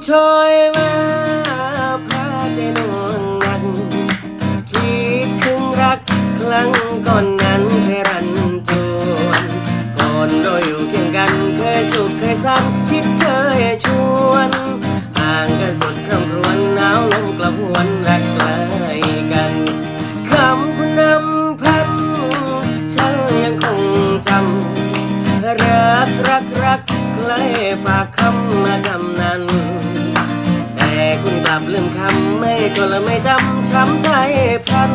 มชอยมาพาใจนวงนัน คิดถึงรักครั้งก่อนนั้นเคยรันจวนก่อนเราอยู่เคียงกันเคยสุขเคยสันชิดเชยชวนห่างกันสุดคำรวนหนาวลมกระหวนรักไกลกันคำคุณนำพันฉันยังคงจำรักรักรักใครฝากคำมาจำนั้น ลืมคำไม่จนและไม่จำช้ำใจพัน